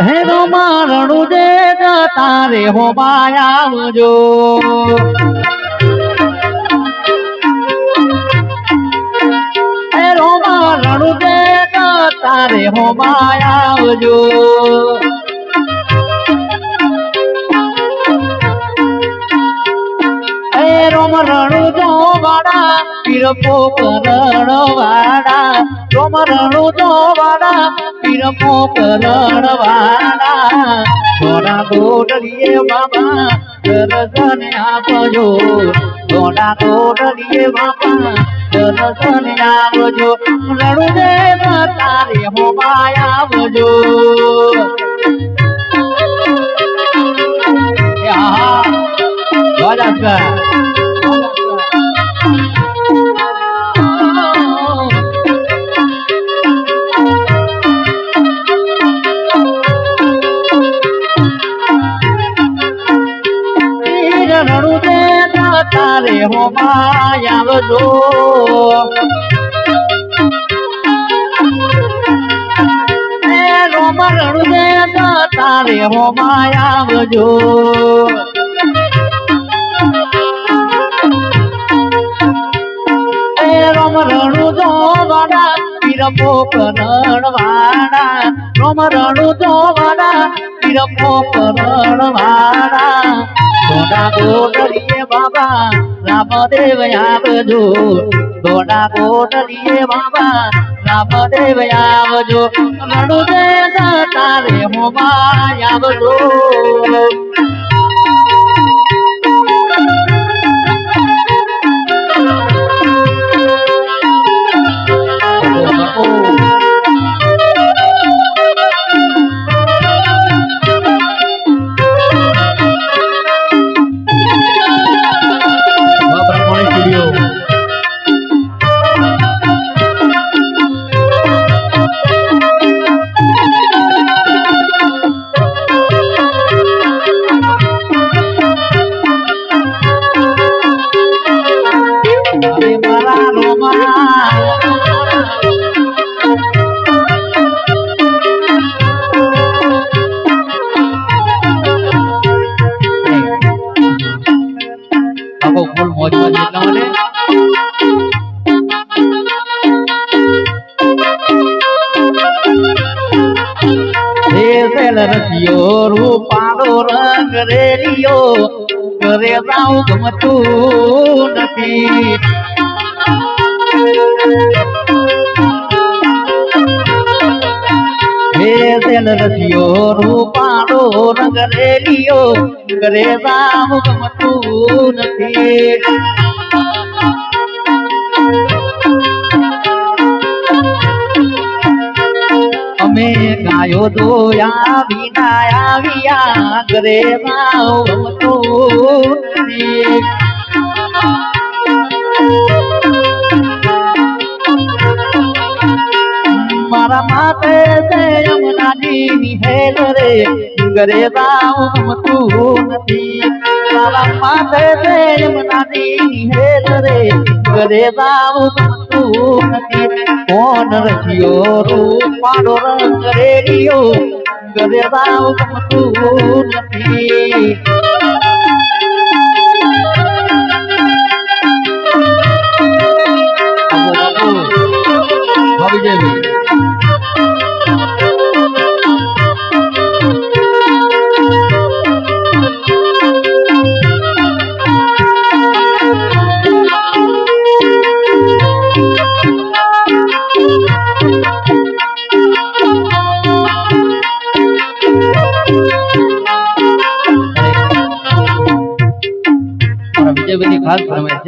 હે રો મારણું દે તારે હો આવજો. હે રો મારણું દે તારે હો માયાવજો રોમ રણુ જો વાડા પીર પોકરણ વાડા રોમ રણુ જો વાડા પીર પોકરણ વાડા સોના ગોડલીએ બાબા દર્શન આપજો. સોના ગોડલીએ બાબા દર્શન આપજો. રણુ દેવ તારે હો માયાવજો યા તારે હો માયાવજો રોમ રણુ દે તારે હો માયાવજો એ રોમ રણુ જો વાડા પીર પોકરણ વાડા રોમ રણુ જો વાડા પીર પોકરણ વાડા સોના ગોડલીએ બાબા રામદેવ આવજો ગોડા ગોડલીએ બાબા રામદેવ આવજો રણુ દે તારે હોમા આવજો રેલિયો ઘરે જાઉં ગમતું નથી. સેલ રસિયો રૂપાળો રંગ રેલિયો ઘરે જાઉં ગમતું નથી. ગાયો દોયા વિના આવ્યા ગમતું નથી મારા માતે યમુનાજી નિહેલ રે, ઘરે જાઉં ગમતું નથી. મારા માતે યમુનાજી નિહેલ રે ગમતું નથી કોણ રચ્યો રૂપાળો રંગ રેડિયો ઘરે રાવ તું નથી.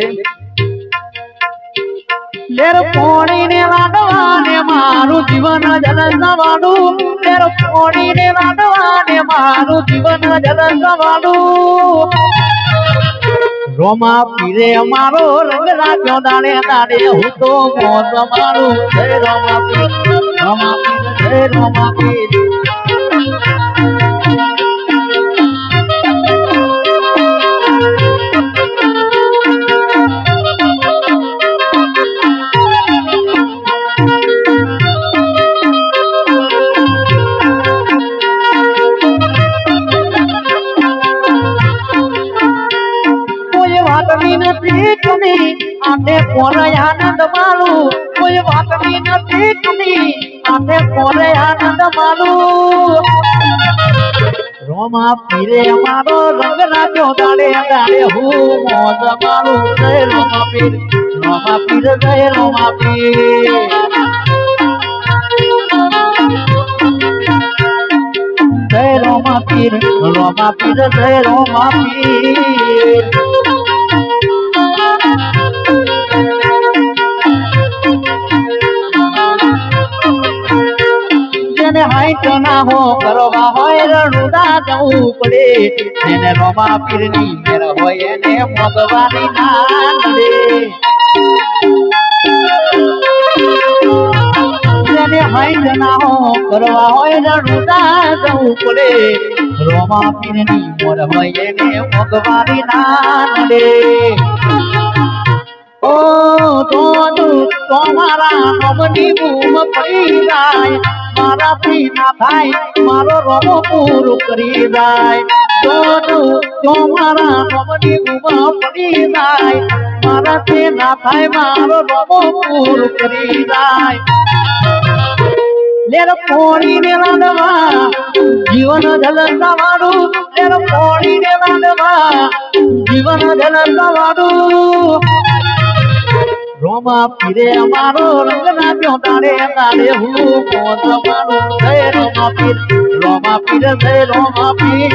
છે લેર પોણી ને લાડવા ને મારું જીવન જલસવાનું લેર પોણી ને લાડવા ને મારું જીવન જલસવાનું રોમા પીરે અમારો રંગ રાખ્યો દાડે દાડે. હું તો મોત મારું. રોમા પીર રોમા પીર રોમા પીર. કોને આનંદ માલું કોઈ વાતની નથી તુની આને કોને આનંદ માલું રોમા પીરે અમારો રંગ રાખ્યો દાડે દાડે હું મોજ મારું જય રોમા પીર. રોમા પીર, જય રોમા પીર. જય રોમા પીર રોમા પીર, જય રોમા પીર. ના હો, કરવા હોય રણુદા જવું પડે. એને રોમા પીરની મેર હોય એને ભગવાની ના તમારા મારાથી ના થાય મારો રોમો પૂરું કરી જાય દોદુ તમારા નમની બૂમ પડી જાય મારાથી ના થાય મારો રમો પૂરું કરી જાય લેર પોણી ને લાડવા જીવન જલતા વાળું લેર પોણી ને લાડવા જીવન જલતા વાળું રોમા પીરે અમારો રંગ નાખ્યો તારે હું કોત મારું જય રોમા પીર રોમા પીર, જય રોમા પીર.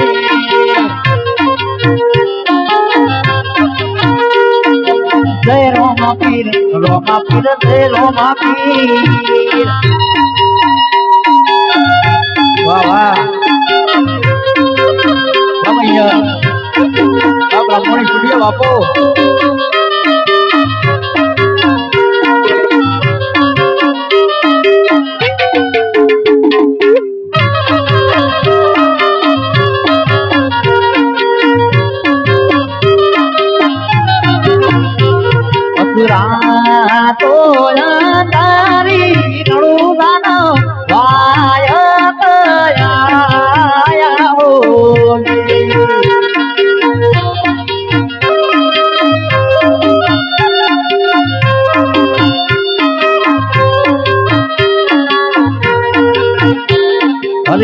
જય રોમા પીર રોમા પીર, જય રોમા પીર. વાહ વાહ. રમૈયા આ બ્રાહ્મણી સ્ટુડિયો બાપો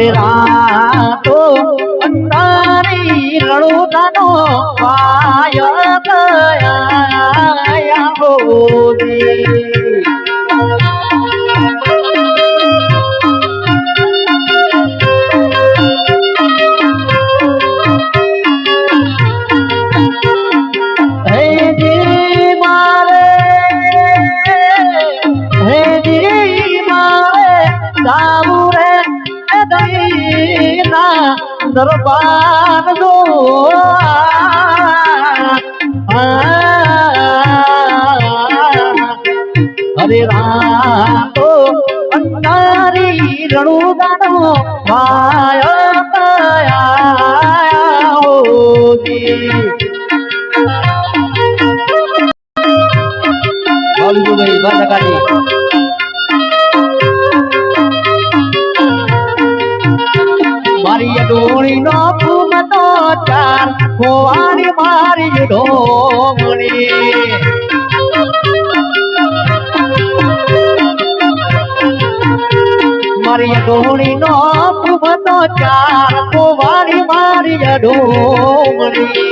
હરે દરબાર દો હરે રાતો અંધારી રણુદાનો માયા કયા હોતી બસ બાદકારી ચાર ખોવાણી મારી ઢોમણી મારી ડોણી નો તો ચાર કુવારી મારી ડોમણી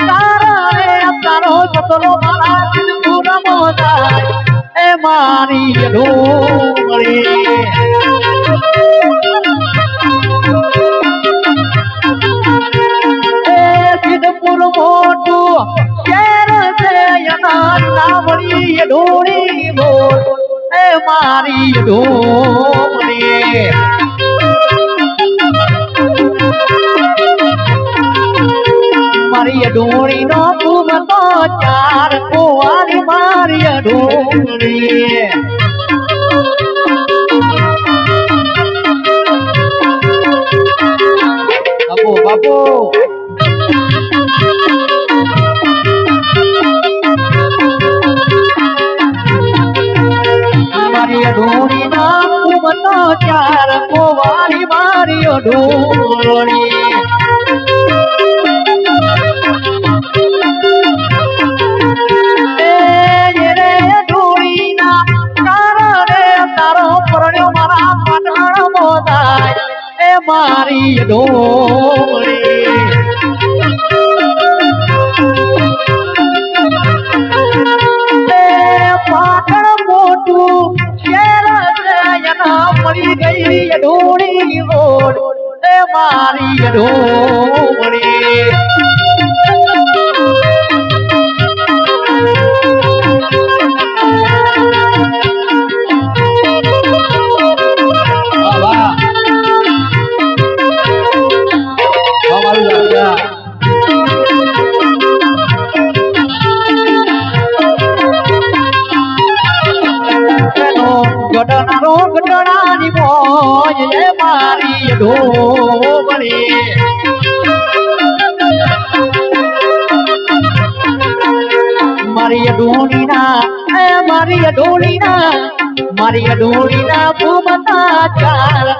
તારા તારો મારી અઢોળી એ સિદ્ધપુર મોટું શહેર છે એના અઢોળી બોલ એ મારી અઢોળી મારી ડોળી નો તું તો ચાર, કુંવારી મારી ડોળી બાપુ બાપુ. મારી ડોળી ના તું ચાર, કુંવારી મારી મારી ઢોળી પાટણ મોટું શેર મળી ગઈ ઢોળી રોડ. મારી ઢોળી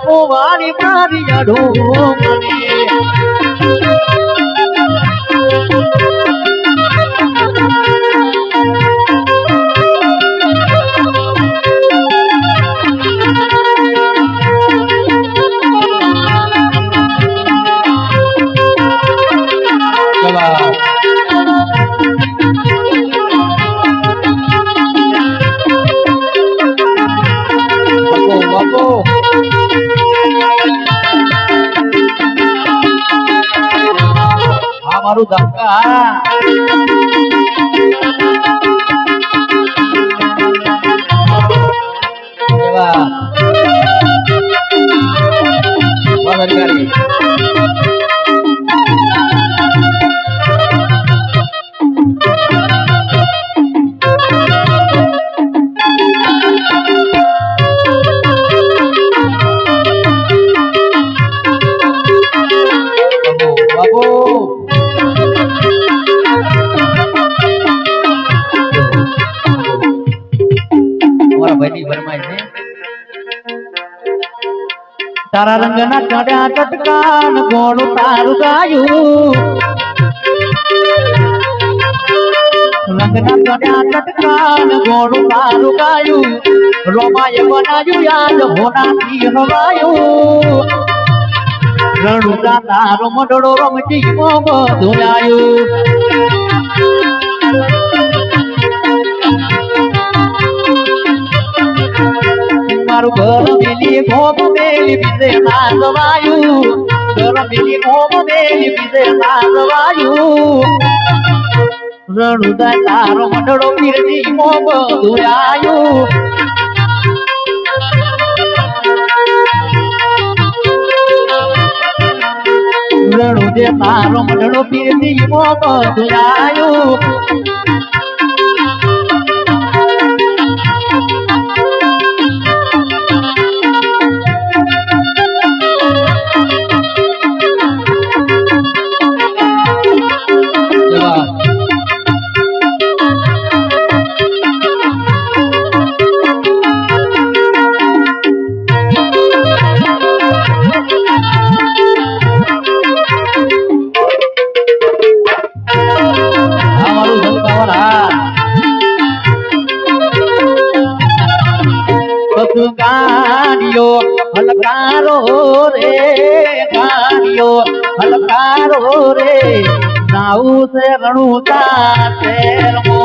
કોવાળી મારી ઢોળી આ તારા રંગના ચડ્યા ચટકાન, ગોળું તારું ગાયું. રંગના ચડ્યા ચટકાન, ગોળું તારું ગાયું. રોમાએ બનાયું યાદ, હોનાથી હવાયું. રણુકા તારો મડળો રમજી મોગ ધોયાયું મારું ઘર મેલી ગોમ બીજે નાગવાયું ઘર મિલી ગોમ મેલી બીજે નાગવાયું રણુદા તારો મંડળો પીરજી મોગ ધોયાયું રણુદે તારો મંડળો પીરજી મોગ ધોયાયું હલકારો રે, ગાડીઓ હલકારો રે. નાવું છે રણુતા તેરમો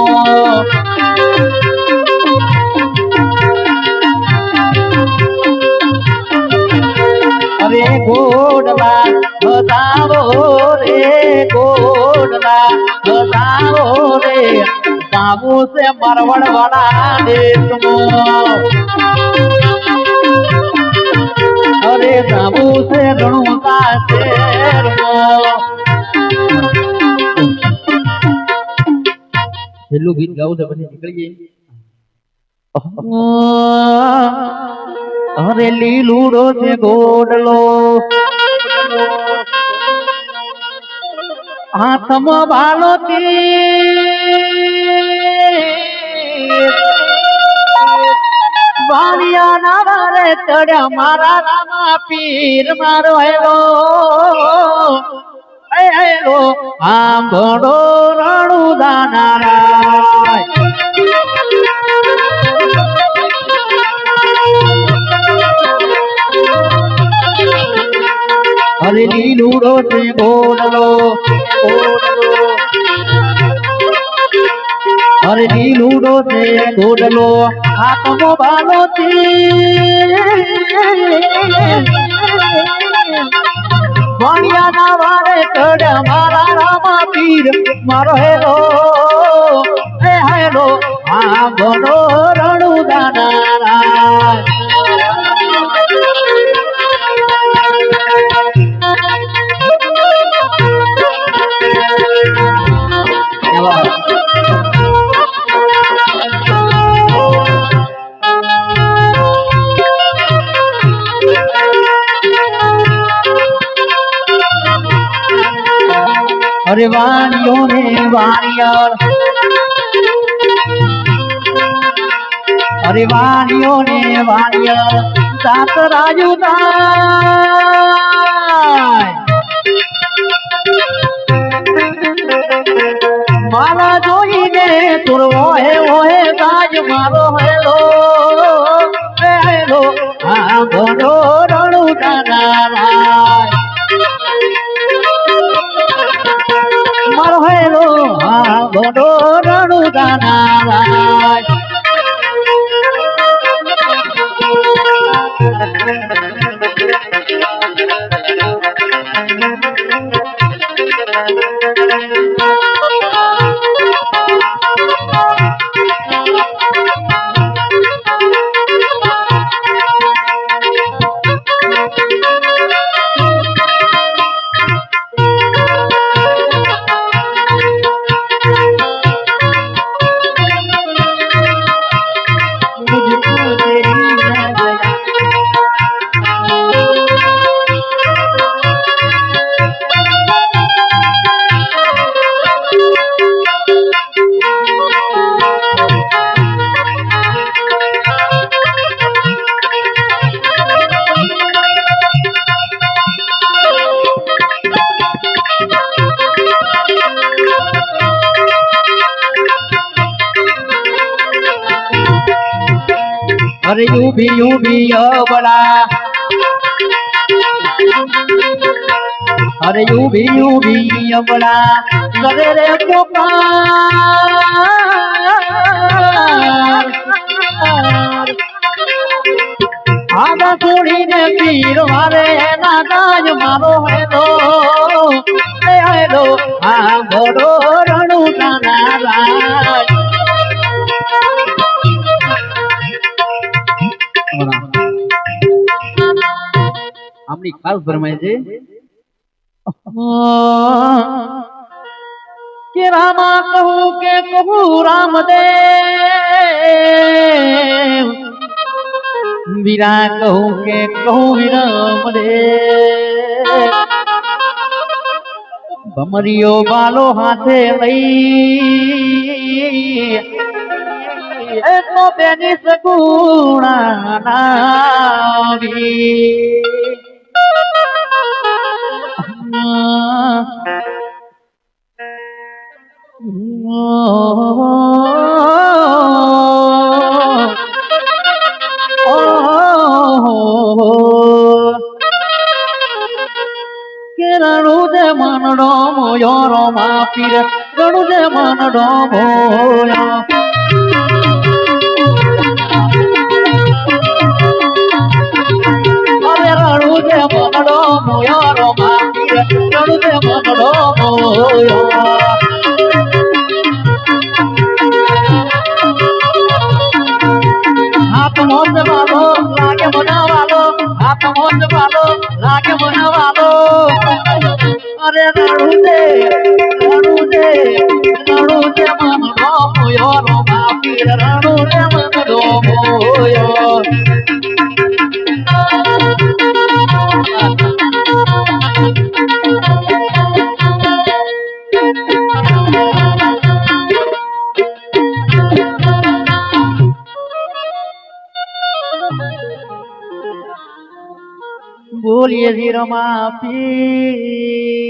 અરે ગોડવા બતાવો રે, ગોડવા બતાવો રે. બાબુ સે મરવડ વાળા દેશમાં. અરે બાબુ છે ઘણું છેલ્લું ગીત ગાવું છે પછી નીકળી જઈએ અરે લીલુડો છે ગોડલો. હાથમાં ભાલો વાણિયા ના વારે ચડ્યા મારા રામા પીર મારો આવ્યો. આંભળો રણુ દાનારાય અરે લીલું તે ગોડલો ગોડલો અરે લીલું તે ગોડલો ભાલો તે વાણિયાના વારે ચડ્યા મારા રામા પીર મારો હેલો હે હેલો આ ગોડો રણુ દાનારા અરે વાણીઓ રે વાણિયાર અરે વાણીઓ ને વાણિયાર સાત રાજુ મારા જોઈને તુરવો હે ઓહે તાજ મારો હેલો. રણુ અરે યુબી યુબી અબળા. અરે યુબી યુબી અબળા. કરે રે આદા છોડીને પીર વારે એના કાજ મારો હેલો. હેલો, આ ઘોડો રણુ નાના આમની ખાસ ફરમાય છે. કે રામા કહું કે કહું રામદેવ. વીરા કહું કે કહું વિરમદેવ. ભમરીઓ બાલો હાથે લઈ તો બેની સગુણા નાવી રણુ દે મનડો મોયો રો માપીર રણુ દે મનડો મોયો અરે રણુ દે મનડો મોયો રો દે મનડો મોયો હાથ મોજ વાલો લાગે બનાવાલો હાથ મોજ વાલો બોલીએ જી રમા પીરની જય.